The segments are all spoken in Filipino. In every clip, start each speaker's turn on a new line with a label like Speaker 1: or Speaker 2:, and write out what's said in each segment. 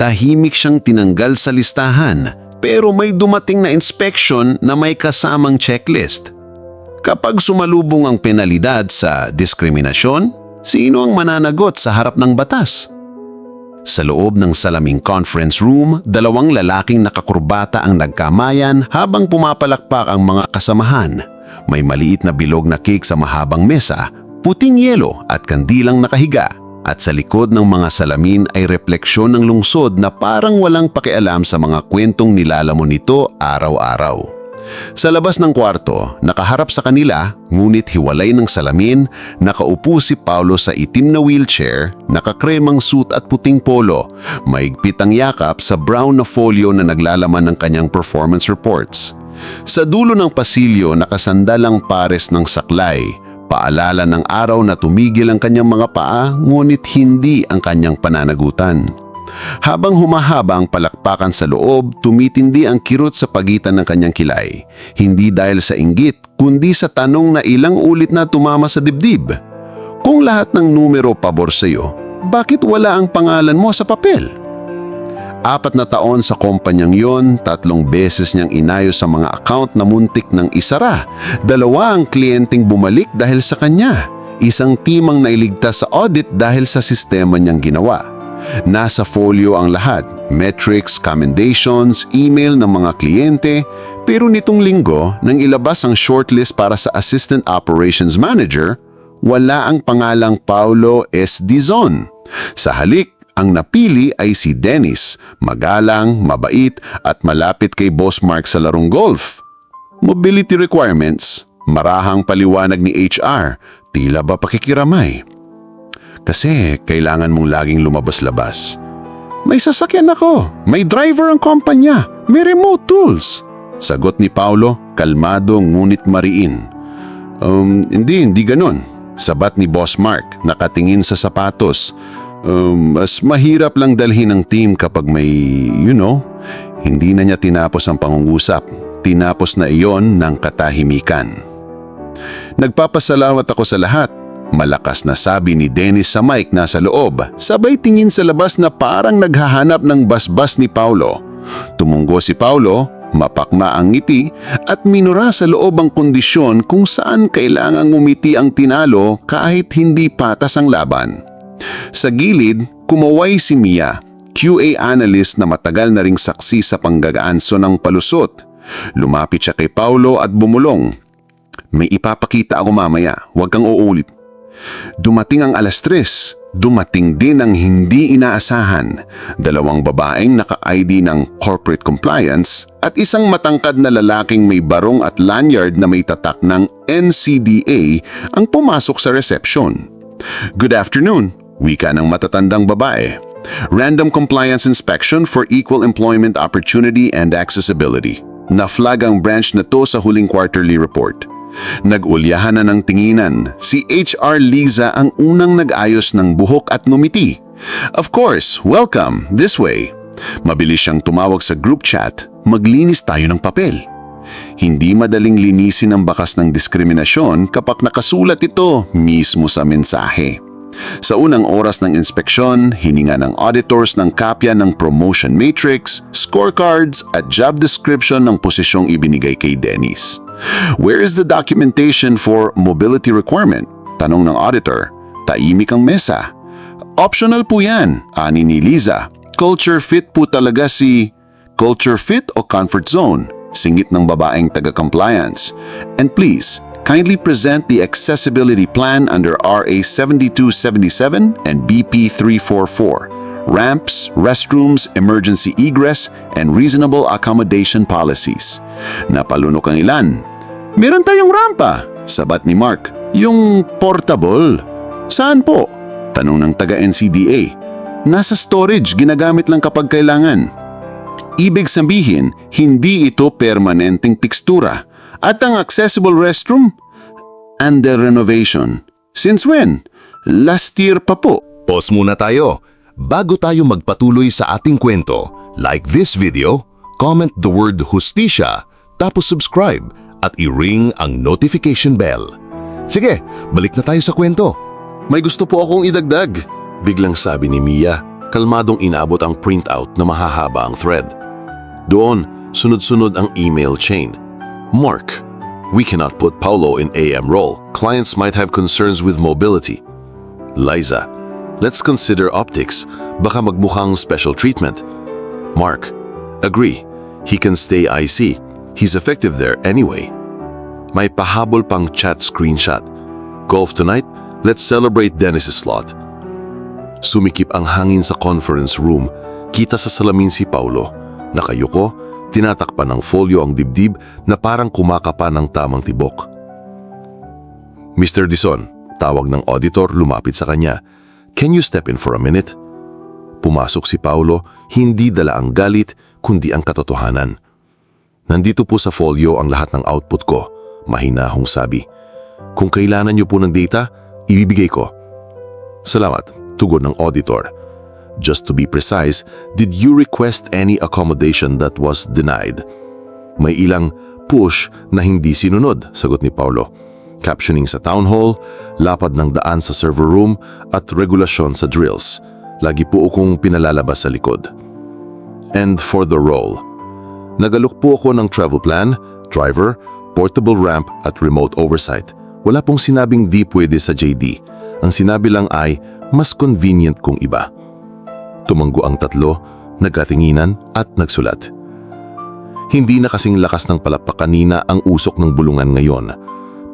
Speaker 1: Tahimik siyang tinanggal sa listahan pero may dumating na inspection na may kasamang checklist. Kapag sumalubong ang penalidad sa diskriminasyon, sino ang mananagot sa harap ng batas? Sa loob ng salaming conference room, dalawang lalaking nakakurbata ang nagkamayan habang pumapalakpak ang mga kasamahan. May maliit na bilog na cake sa mahabang mesa, puting yelo at kandilang nakahiga. At sa likod ng mga salamin ay refleksyon ng lungsod na parang walang pakialam sa mga kwentong nilalamon nito araw-araw. Sa labas ng kwarto, nakaharap sa kanila, ngunit hiwalay ng salamin, nakaupo si Paulo sa itim na wheelchair, nakakremang suit at puting polo, maigpit ang yakap sa brown na folio na naglalaman ng kanyang performance reports. Sa dulo ng pasilyo, nakasandal ang pares ng saklay, paalala ng araw na tumigil ang kanyang mga paa, ngunit hindi ang kanyang pananagutan. Habang humahaba ang palakpakan sa loob, tumitindi ang kirot sa pagitan ng kanyang kilay. Hindi dahil sa inggit, kundi sa tanong na ilang ulit na tumama sa dibdib. Kung lahat ng numero pabor sa iyo, bakit wala ang pangalan mo sa papel? Apat na taon sa kumpanyang yon, tatlong beses niyang inayos sa mga account na muntik ng isara. Dalawa ang kliyenteng bumalik dahil sa kanya. Isang timang nailigtas sa audit dahil sa sistema niyang ginawa. Nasa folio ang lahat, metrics, commendations, email ng mga kliyente, pero nitong linggo, nang ilabas ang shortlist para sa Assistant Operations Manager, wala ang pangalang Paulo S. Dizon. Sa halik, ang napili ay si Dennis, magalang, mabait at malapit kay Boss Mark sa larong golf. Mobility requirements, marahang paliwanag ni HR, tila ba pakikiramay. Kasi kailangan mong laging lumabas-labas. May sasakyan ako, may driver ang kumpanya, may remote tools. Sagot ni Paulo, kalmado ngunit mariin. Um, hindi, hindi ganon. Sabat ni Boss Mark, nakatingin sa sapatos. Um, mas mahirap lang dalhin ng team kapag may, you know, hindi na niya tinapos ang pangungusap. Tinapos na iyon ng katahimikan. Nagpapasalamat ako sa lahat. Malakas na sabi ni Dennis sa mic nasa loob, sabay tingin sa labas na parang naghahanap ng basbas ni Paulo. Tumunggo si Paulo, mapakma ang ngiti at minura sa loob ang kondisyon kung saan kailangang umiti ang tinalo kahit hindi patas ang laban. Sa gilid, kumaway si Mia, QA analyst na matagal na ring saksi sa panggagaanso ng palusot. Lumapit siya kay Paulo at bumulong. May ipapakita ako mamaya, huwag kang uulit. Dumating ang alas tres. Dumating din ang hindi inaasahan. Dalawang babaeng naka-ID ng corporate compliance at isang matangkad na lalaking may barong at lanyard na may tatak ng NCDA ang pumasok sa reception. Good afternoon, wika ng matatandang babae. Random Compliance Inspection for Equal Employment Opportunity and Accessibility. Na-flag ang branch na to sa huling quarterly report. Nag-ulyahan na ng tinginan, si HR Liza ang unang nag-ayos ng buhok at ngumiti. Of course, welcome, this way. Mabilis siyang tumawag sa group chat, maglinis tayo ng papel. Hindi madaling linisin ang bakas ng diskriminasyon kapag nakasulat ito mismo sa mensahe. Sa unang oras ng inspeksyon, hininga ng auditors ng kapya ng promotion matrix, scorecards at job description ng posisyong ibinigay kay Dennis. Where is the documentation for mobility requirement? Tanong ng auditor. Taimik ang mesa. Optional po yan, ani ni Liza. Culture fit po talaga si... Culture fit o comfort zone? Singit ng babaeng taga-compliance. And please, kindly present the accessibility plan under RA 7277 and BP 344. Ramps, restrooms, emergency egress, and reasonable accommodation policies. Napalunok ang ilan. Meron tayong rampa, sabat ni Mark. Yung portable. Saan po? Tanong ng taga-NCDA. Nasa storage, ginagamit lang kapag kailangan. Ibig sabihin, hindi ito permanenteng pikstura. At ang accessible restroom? Under renovation. Since when? Last year pa po.
Speaker 2: Pause muna tayo. Bago tayo magpatuloy sa ating kwento, like this video, comment the word Hustisya, tapos subscribe at i-ring ang notification bell. Sige, balik na tayo sa kwento.
Speaker 1: May gusto po akong idagdag. Biglang sabi ni Mia.
Speaker 2: kalmadong inabot ang printout na mahahaba ang thread. Doon, sunod-sunod ang email chain. Mark, we cannot put Paulo in AM role. Clients might have concerns with mobility. Liza, let's consider optics. Baka magmukhang special treatment. Mark, agree. He can stay IC. He's effective there anyway. May pahabol pang chat screenshot. Golf tonight? Let's celebrate Dennis's slot. Sumikip ang hangin sa conference room. Kita sa salamin si Paulo. Nakayuko, tinatakpan ng folyo ang dibdib na parang kumakapa ng tamang tibok. Mr. Dison, tawag ng auditor lumapit sa kanya. Can you step in for a minute? Pumasok si Paulo, hindi dala ang galit, kundi ang katotohanan. Nandito po sa folio ang lahat ng output ko, mahinahong sabi. Kung kailangan niyo po ng data, ibibigay ko. Salamat, tugon ng auditor. Just to be precise, did you request any accommodation that was denied? May ilang push na hindi sinunod, sagot ni Paulo. Captioning sa town hall, lapad ng daan sa server room at regulasyon sa drills. Lagi po akong pinalalabas sa likod. And for the role. Nagalok po ako ng travel plan, driver, portable ramp at remote oversight. Wala pong sinabing di pwede sa JD. Ang sinabi lang ay mas convenient kung iba. Tumanggo ang tatlo, nagatinginan at nagsulat. Hindi na kasing lakas ng palakpak kanina ang usok ng bulungan ngayon.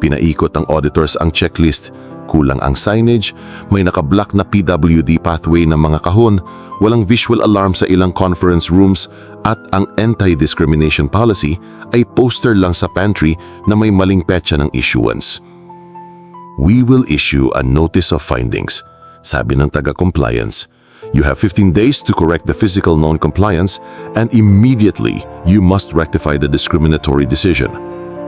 Speaker 2: Pinaikot ng auditors ang checklist, kulang ang signage, may nakablock na PWD pathway ng mga kahon, walang visual alarm sa ilang conference rooms at ang anti-discrimination policy ay poster lang sa pantry na may maling petsa ng issuance. We will issue a notice of findings, sabi ng taga-compliance. You have 15 days to correct the physical non-compliance and immediately you must rectify the discriminatory decision.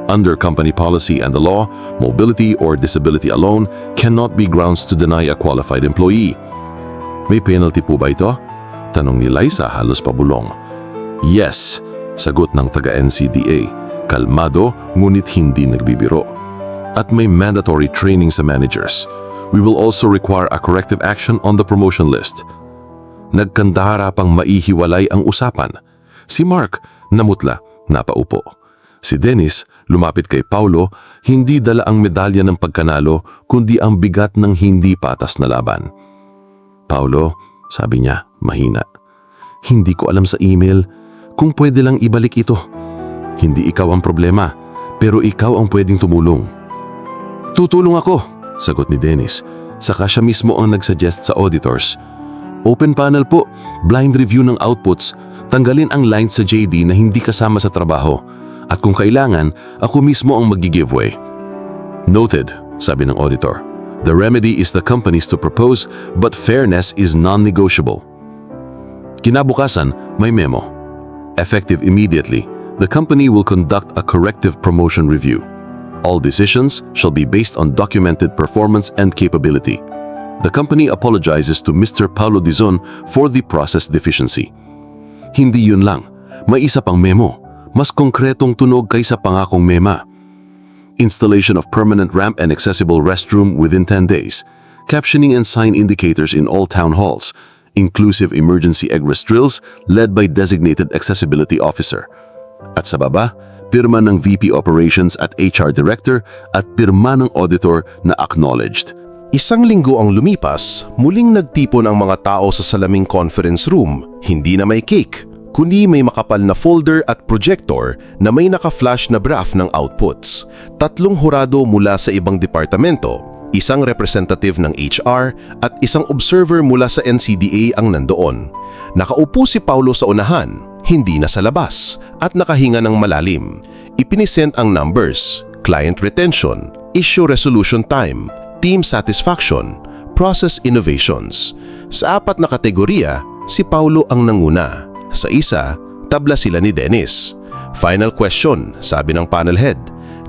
Speaker 2: Under company policy and the law, mobility or disability alone cannot be grounds to deny a qualified employee. May penalty po ba ito? Tanong ni Liza halos pabulong. Yes, sagot ng taga-NCDA. Kalmado ngunit hindi nagbibiro. At may mandatory training sa managers. We will also require a corrective action on the promotion list. Nagkandahara pang maihiwalay ang usapan. Si Mark, namutla, napaupo. Si Dennis, lumapit kay Paulo, hindi dala ang medalya ng pagkanalo, kundi ang bigat ng hindi patas na laban. Paulo, sabi niya, mahina. Hindi ko alam sa email kung pwede lang ibalik ito. Hindi ikaw ang problema, pero ikaw ang pwedeng tumulong. Tutulong ako, sagot ni Dennis. Saka siya mismo ang nagsuggest sa auditors. Open panel po, blind review ng outputs, tanggalin ang lines sa JD na hindi kasama sa trabaho. At kung kailangan, ako mismo ang mag-giveaway. Noted, sabi ng auditor. The remedy is the companies to propose, but fairness is non-negotiable. Kinabukasan, may memo. Effective immediately, the company will conduct a corrective promotion review. All decisions shall be based on documented performance and capability. The company apologizes to Mr. Paulo Dizon for the process deficiency. Hindi yun lang, may isa pang memo. Mas konkretong tunog kaysa pangakong mema. Installation of permanent ramp and accessible restroom within 10 days. Captioning and sign indicators in all town halls. Inclusive emergency egress drills led by designated accessibility officer. At sa baba, pirma ng VP Operations at HR Director at pirma ng auditor na acknowledged.
Speaker 3: Isang linggo ang lumipas, muling nagtipon ang mga tao sa salaming conference room. Hindi na may cake, kundi may makapal na folder at projector na may naka-flash na graph ng outputs. Tatlong hurado mula sa ibang departamento, isang representative ng HR at isang observer mula sa NCDA ang nandoon. Nakaupo si Paulo sa unahan, hindi na sa labas, at nakahinga ng malalim. Ipinisent ang numbers, client retention, issue resolution time, team satisfaction, process innovations. Sa apat na kategorya, si Paulo ang nanguna. Sa isa, tabla sila ni Dennis. Final question, sabi ng panel head.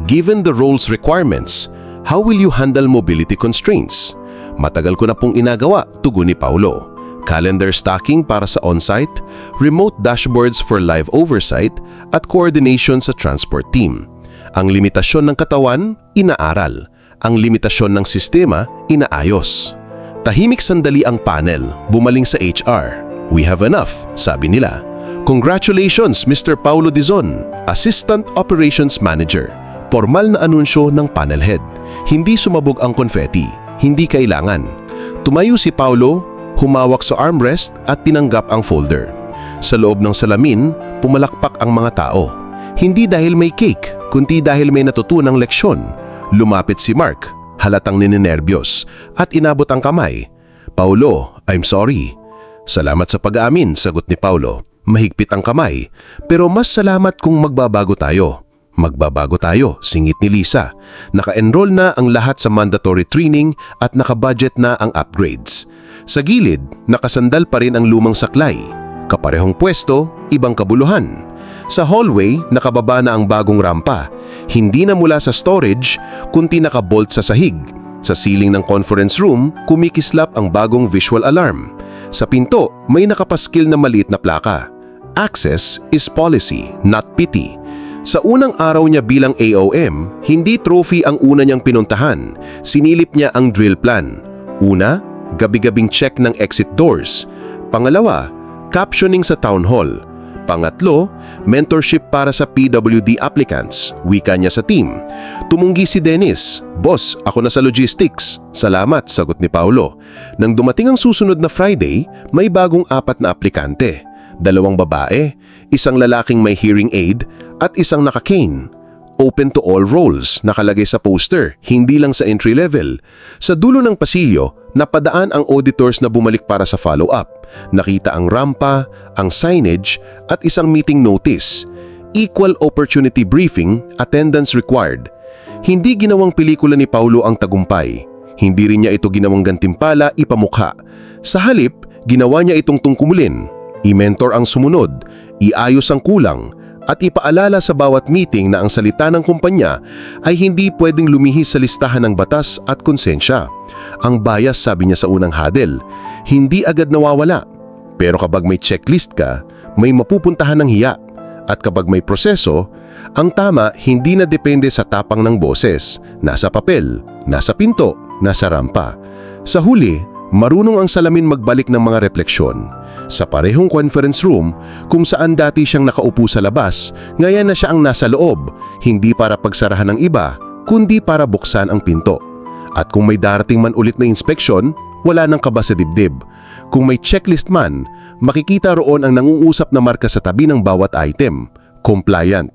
Speaker 3: Given the role's requirements, how will you handle mobility constraints? Matagal ko na pong inagawa, tugon ni Paulo. Calendar stacking para sa on-site, remote dashboards for live oversight, at coordination sa transport team. Ang limitasyon ng katawan, inaaral. Ang limitasyon ng sistema, inaayos. Tahimik sandali ang panel, bumaling sa HR. We have enough, sabi nila. Congratulations, Mr. Paulo Dizon, Assistant Operations Manager. Formal na anunsyo ng panel head. Hindi sumabog ang confetti, hindi kailangan. Tumayo si Paulo, humawak sa armrest at tinanggap ang folder. Sa loob ng salamin, pumalakpak ang mga tao. Hindi dahil may cake, kundi dahil may natutunang leksyon. Lumapit si Mark, halatang ninenerbyos, at inabot ang kamay. Paulo, I'm sorry. Salamat sa pag-aamin, sagot ni Paulo. Mahigpit ang kamay, pero mas salamat kung magbabago tayo. Magbabago tayo, singit ni Lisa. Naka-enroll na ang lahat sa mandatory training at nakabudget na ang upgrades. Sa gilid, nakasandal pa rin ang lumang saklay. Kaparehong pwesto, ibang kabuluhan. Sa hallway, nakababa na ang bagong rampa. Hindi na mula sa storage, kundi nakabolt sa sahig. Sa ceiling ng conference room, kumikislap ang bagong visual alarm. Sa pinto, may nakapaskil na maliit na plaka. Access is policy, not pity. Sa unang araw niya bilang AOM, hindi trophy ang una niyang pinuntahan. Sinilip niya ang drill plan. Una, gabi-gabing check ng exit doors. Pangalawa, captioning sa town hall. Pangatlo, mentorship para sa PWD applicants. Wika niya sa team. Tumunggi si Dennis. Boss, ako na sa logistics. Salamat, sagot ni Paulo. Nang dumating ang susunod na Friday, may bagong apat na aplikante. Dalawang babae, isang lalaking may hearing aid at isang naka-cane. Open to all roles, nakalagay sa poster, hindi lang sa entry level. Sa dulo ng pasilyo, napadaan ang auditors na bumalik para sa follow-up. Nakita ang rampa, ang signage, at isang meeting notice. Equal opportunity briefing, attendance required. Hindi ginawang pelikula ni Paulo ang tagumpay. Hindi rin niya ito ginawang gantimpala, ipamukha. Sa halip, ginawa niya itong tungkumulin. I-mentor ang sumunod, iayos ang kulang, at ipaalala sa bawat meeting na ang salita ng kumpanya ay hindi pwedeng lumihis sa listahan ng batas at konsensya. Ang bias sabi niya sa unang hadel, hindi agad nawawala. Pero kapag may checklist ka, may mapupuntahan ng hiya. At kapag may proseso, ang tama hindi na depende sa tapang ng boses, nasa papel, nasa pinto, nasa rampa. Sa huli, marunong ang salamin magbalik ng mga refleksyon. Sa parehong conference room, kung saan dati siyang nakaupo sa labas, ngayon na siya ang nasa loob, hindi para pagsarahan ng iba, kundi para buksan ang pinto. At kung may darating man ulit na inspeksyon, wala nang kaba sa dibdib. Kung may checklist man, makikita roon ang nangunusap na marka sa tabi ng bawat item, compliant.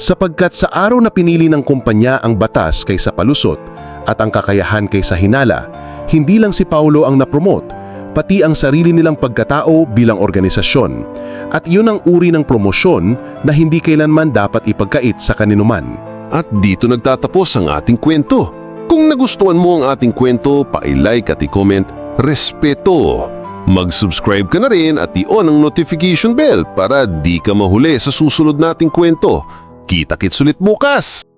Speaker 3: Sapagkat sa araw na pinili ng kumpanya ang batas kaysa palusot at ang kakayahan kaysa hinala, hindi lang si Paulo ang napromote, pati ang sarili nilang pagkatao bilang organisasyon. At yun ang uri ng promosyon na hindi kailanman dapat ipagkait sa kaninuman.
Speaker 2: At dito nagtatapos ang ating kwento. Kung nagustuhan mo ang ating kwento, pa-like at i-comment, respeto. Mag-subscribe ka na rin at i-on ang notification bell para di ka mahuli sa susunod nating kwento. Kita-kits ulit bukas!